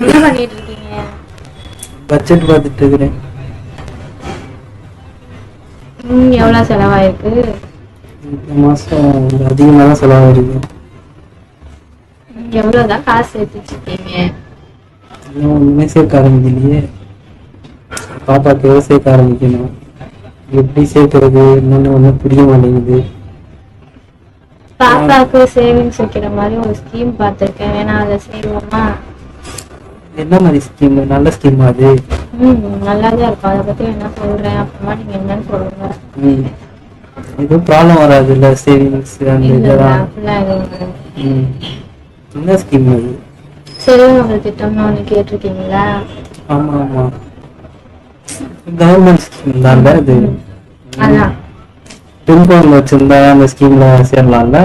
என்ன பண்ணிட்டு இருக்கீங்க பட்ஜெட் பார்த்துட்டு இருக்கிறேன் ம் எவ்வளவு செலவாயிருக்கு? இந்த மாசம் அதிகமாக தான் செலவாயிருக்கு. ம், எவ்வளவுதான் காசு சேர்த்து வச்சிருக்கீங்க இன்னும் ஒன்றுமே சேர்க்க ஆரம்பிக்கலையே. பாப்பாக்கு எவ்வளோ சேர்க்க ஆரம்பிக்கணும். எப்படி சேர்க்கறது என்னன்னு ஒன்றும் புரிய மாட்டேங்குது. பாப்பாக்கு சேவிங்ஸ் வைக்கிற மாதிரி ஒரு ஸ்கீம் பார்த்திருக்கேன். வேணா அதை செய்வோமா? என்ன மாதிரி ஸ்கீம் நல்ல ஸ்கீம் அது? ம் நல்லா தான் இருக்கும். அதை பத்தி என்ன சொல்றேன்? அப்புறமா நீங்க என்னன்னு சொல்லுங்க. ம். எதுவும் ப்ராப்ளம் வராது இல்லை சேவிங்ஸ் அந்த இதெல்லாம். ம். என்ன ஸ்கீம் அது? செல்வமகள் திட்டம்னு ஒண்ணு கேட்டிருக்கீங்களா? ஆமா ஆமா. கவர்மெண்ட் ஸ்கீம் தான்ல இது. அதான். பெண் குழந்தை வச்சிருந்தா அந்த ஸ்கீம்ல சேரலாம்ல.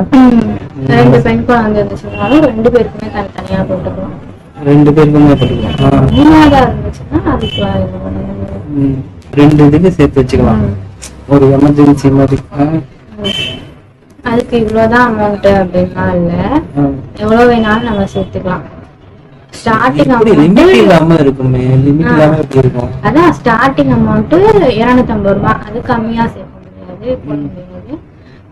ரெண்டு பெண் குழந்தை இருந்துச்சுனாலும் ரெண்டு பேருக்குமே தனித்தனியா போட்டுக்கலாம். ரெண்டு பேருக்குமே படிக்கலாம் ஆ. மூணாவதா இருந்துச்சுன்னா அதுக்கு இது பண்ணுங்க. ம். ரெண்டு இதுக்கு சேர்த்து வச்சுக்கலாம். ஒரு எமர்ஜென்சி மாதிரி. அதுக்கு இவ்வளவுதான் அமௌண்ட் அப்படின்லாம் இல்ல. எவ்வளவு வேணாலும் நம்ம சேர்த்துக்கலாம் ஸ்டார்டிங் லிமிட் இல்லாம இருக்குமே லிமிட் இல்லாம எப்படி இருக்கும் அதான் ஸ்டார்டிங் அமௌண்ட் இருநூத்தம்பது ரூபாய் அது கம்மியா சேர்க்க முடியாது போட முடியாது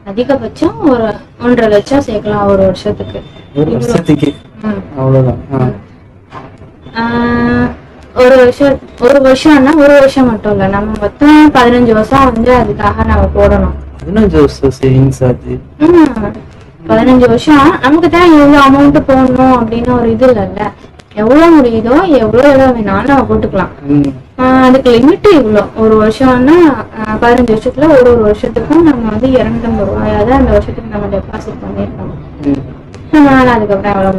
அதிகபட்சம் ஒரு ஒன்றரை லட்சம் சேர்க்கலாம் ஒரு வருஷத்துக்கு ஒரு வருஷத்துக்கு. அவ்வளவுதான் ஒரு வருஷம் ஒரு வருஷம்னா ஒரு வருஷம் மட்டும் இல்ல. நம்ம மொத்தம் பதினஞ்சு வருஷம் வந்து அதுக்காக நம்ம போடணும். பதினஞ்சு வருஷம் சேவிங்ஸ் அது. பதினஞ்சு வருஷம் நமக்கு தான் இவ்வளவு அமௌண்ட் போடணும் அப்படின்னு ஒரு இது இல்லைல்ல. எவ்வளவு முடியுதோ எவ்வளவு எவ்வளவு வேணாலும் நம்ம போட்டுக்கலாம். அதுக்கு லிமிட் இவ்வளோ ஒரு வருஷம்னா பதினஞ்சு வருஷத்துல ஒரு ஒரு வருஷத்துக்கும் நம்ம வந்து இரநூத்தம்பது ரூபாயாவது அந்த வருஷத்துக்கு நம்ம டெபாசிட் பண்ணிருக்கோம்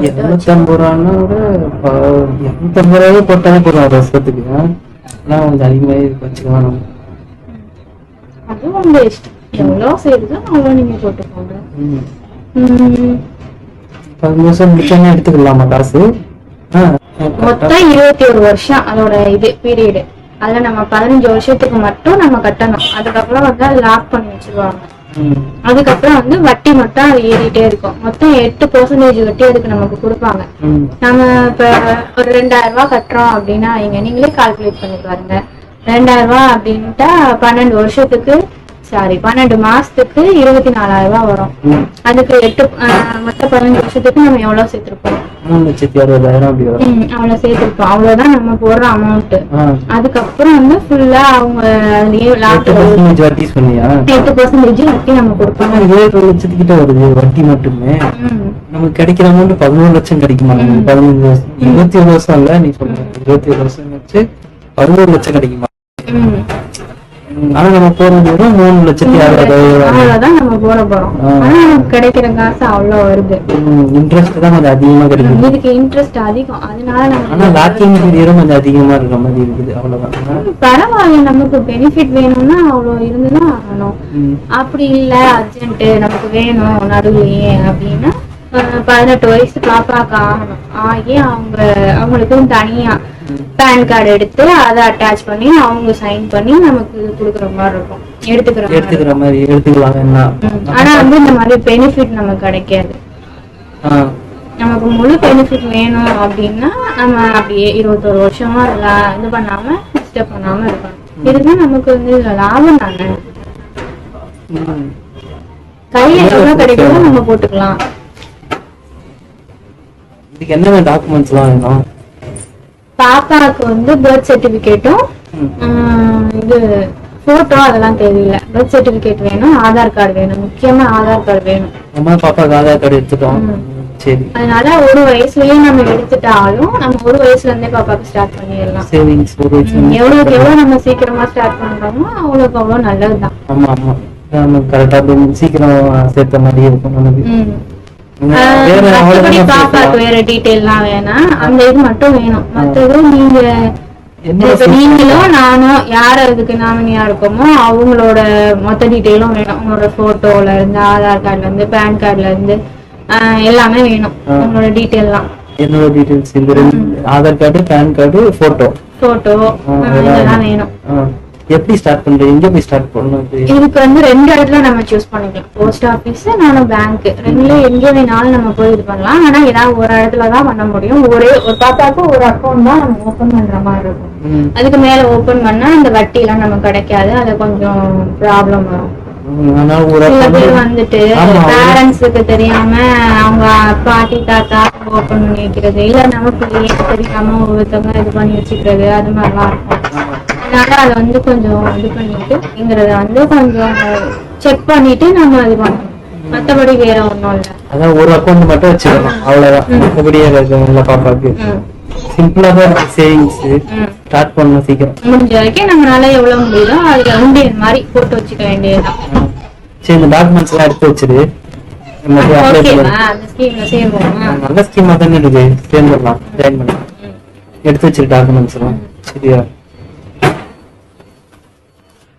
இருநூத்தம்பது ரூபான்னா கூட இருநூத்தம்பது ரூபாயே போட்டாலே போதும் ஒரு வருஷத்துக்கு. அதான் கொஞ்சம் அதிகமாகி வச்சுக்கலாம் நம்ம. அது உங்க இஷ்டம். எவ்வளவு செய்யுதோ அவ்வளவு நீங்க போட்டுக்கோங்க. பதினஞ்சு வருஷம் முடிச்சோன்னே எடுத்துக்கலாமா காசு? மொத்தம் இருபத்தி ஒரு வருஷம் அதோட இது பீரியடு அதுல நம்ம பதினஞ்சு வருஷத்துக்கு மட்டும் நம்ம கட்டணும். அதுக்கப்புறம் வந்து அது லாக் பண்ணி வச்சிருவாங்க. அதுக்கப்புறம் வந்து வட்டி மட்டும் அது ஏறிட்டே இருக்கும். மொத்தம் எட்டு பர்சன்டேஜ் வட்டி அதுக்கு நமக்கு கொடுப்பாங்க. நம்ம இப்ப ஒரு ரெண்டாயிரம் ரூபாய் கட்டுறோம் அப்படின்னா இங்க நீங்களே கால்குலேட் பண்ணி பாருங்க. ரெண்டாயிரம் ரூபாய் அப்படின்ட்டா பன்னெண்டு வருஷத்துக்கு சாரி பன்னெண்டு மாசத்துக்கு இருபத்தி நாலாயிரம் ரூபாய் வரும். அதுக்கு எட்டு மொத்த பதினஞ்சு வருஷத்துக்கு நம்ம எவ்வளவு சேர்த்திருப்போம்? மூணு லட்சத்தி அறுபதாயிரம் அவ்வளவு சேர்த்திருப்போம். அவ்வளவுதான் நம்ம போடுற அமௌண்ட். அதுக்கப்புறம் வந்து ஃபுல்லா அவங்க எட்டு பர்சன்டேஜ் வட்டி நம்ம கொடுப்பாங்க ஆனா ஏழு லட்சத்துக்கிட்ட வருது வட்டி மட்டுமே. நமக்கு கிடைக்கிற அமௌண்ட் பதினோரு லட்சம் கிடைக்குமா? பதினஞ்சு வருஷம் இருபத்தி ஏழு வருஷம் இல்ல நீ சொல்ற இருபத்தி ஏழு வருஷம் வச்சு பதினோரு லட்சம் கிடைக்குமா? ஆனா நம்ம போறது வெறும் மூணு லட்சத்தி அவ்வளவுதான் நம்ம போட போறோம். ஆனா கிடைக்கிற காசு அவ்வளவு வருது. இன்ட்ரெஸ்ட் தான் கொஞ்சம் அதிகமா கிடைக்குது இதுக்கு இன்ட்ரெஸ்ட் அதிகம். அதனால ஆனா நம்ம லாக்கிங் பீரியடும் கொஞ்சம் அதிகமா இருக்கிற மாதிரி இருக்குது. அவ்வளவுதான். பரவாயில்ல. நமக்கு பெனிஃபிட் வேணும்னா அவ்வளவு இருந்துதான் ஆகணும். அப்படி இல்ல அர்ஜென்ட் நமக்கு வேணும் நடுவுலயே அப்படின்னா பதினெட்டு வயசு பாப்பாக்கு ஆகணும். ஆகி அவங்க அவங்களுக்கும் தனியா பேன் கார்டு எடுத்து அதை அட்டாச் பண்ணி அவங்க சைன் பண்ணி நமக்கு கொடுக்குற மாதிரி இருக்கும். எடுத்துக்கிற எடுத்துக்கிற மாதிரி எடுத்துக்கலாம். ஆனா வந்து இந்த மாதிரி பெனிஃபிட் நமக்கு கிடைக்காது. நமக்கு முழு பெனிஃபிட் வேணும் அப்படின்னா நம்ம அப்படியே இருபத்தொரு வருஷமா அதெல்லாம் இது பண்ணாம டிஸ்டர்ப் பண்ணாம இருக்கணும். இதுக்கு நமக்கு வந்து லாபம் தானே. கையில எவ்வளவு கிடைக்குதோ நம்ம போட்டுக்கலாம். இதுக்கு என்னென்ன டாக்குமெண்ட்ஸ் எல்லாம் வேணும்? பாப்பாவுக்கு வந்து பர்த் சர்டிபிகேட்டும். இது போட்டோ அதெல்லாம் தேவையில்ல. பர்த் சர்டிபிகேட் வேணும் ஆதார் கார்டு வேணும். முக்கியமா ஆதார் கார்டு வேணும். அம்மா பாப்பாக்கு ஆதார் கார்டு எடுத்துட்டோம். சரி. அதனால ஒரு வயசுலயே நம்ம எடுத்துட்டாலும் நம்ம ஒரு வயசுல இருந்தே பாப்பாக்கு ஸ்டார்ட் பண்ணிடலாம். சேவிங்ஸ் ஒரு வயசுல எவ்வளவுக்கு எவ்வளவு நம்ம சீக்கிரமா ஸ்டார்ட் பண்றோமோ அவ்வளவுக்கு அவ்வளவு நல்லதுதான். ஆமா ஆமா. நம்ம கரெக்டா சீக்கிரம் சேர்த்த மாதிரி இருக்கும் நமக்கு ம். வேற ஆஹ், மத்தபடி அவ்வளவுதான் பாப்பாக்கு. வேற டீட்டெயில்லாம் வேணாம் அந்த இது மட்டும் வேணும். மத்தது நீங்க நீங்களும் நானும் யார் அதுக்கு நாமினியா இருக்கோமோ அவங்களோட மொத்த டீட்டெயிலும் வேணும். உங்களோட போட்டோல இருந்து ஆதார் கார்டுல இருந்து பேன் கார்டுல இருந்து எல்லாமே வேணும். உங்களோட டீட்டெயில்லாம் என்னோட டீடைல்ஸ் இந்த Aadhaar card PAN card photo photo இதெல்லாம் வேணும். எப்படி ஸ்டார்ட் பண்றது? எங்க போய் ஸ்டார்ட் பண்ணணும் இது இதுக்கு வந்து ரெண்டு இடத்துல நம்ம சூஸ் பண்ணிக்கலாம். போஸ்ட் ஆபீஸ் நானும் பேங்க் ரெண்டுல எங்க வேணாலும் நம்ம போய் இது பண்ணலாம். ஆனா ஏதாவது ஒரு இடத்துல தான் பண்ண முடியும். ஒரே ஒரு பாப்பாவுக்கு ஒரு அக்கௌண்ட் தான் நம்ம ஓபன் பண்ற மாதிரி இருக்கும். அதுக்கு மேல ஓபன் பண்ணா அந்த வட்டி எல்லாம் நமக்கு கிடைக்காது. அது கொஞ்சம் ப்ராப்ளம் வரும். வந்துட்டு. பேரண்ட்ஸுக்கு தெரியாம அவங்க பாட்டி தாத்தா ஓபன் பண்ணி வைக்கிறது. இல்ல நமக்கு தெரியாம ஒவ்வொருத்தவங்க இது பண்ணி வச்சுக்கிறது. அது மாதிரிலாம் இருக்கும். அதனால அதை வந்து கொஞ்சம் இது பண்ணிட்டுங்கிறத வந்து கொஞ்சம் செக் பண்ணிட்டு நம்ம இது பண்ணணும். மத்தபடி வேற ஒண்ணும் இல்ல. அதான் ஒரு அக்கௌண்ட் மட்டும் வச்சுக்கலாம் அவ்வளவுதான். மற்றபடி இல்ல பாப்பாக்கு சிம்பிளா தான் சேவிங்ஸ். ஸ்டார்ட் பண்ணணும் சீக்கிரம். முடிஞ்ச வரைக்கும் நம்மளால எவ்வளவு முடியுதோ அதுல உண்டியல் மாதிரி போட்டு வச்சுக்க வேண்டியதுதான். சரி இந்த டாக்குமெண்ட்ஸ் எல்லாம் எடுத்து வச்சிரு. நல்ல ஸ்கீமா தானே இருக்கு. சேர்ந்துடலாம். ஜாயின் பண்ணலாம். எடுத்து வச்சிரு டாக்குமெண்ட்ஸ் எல்லாம். சரியா?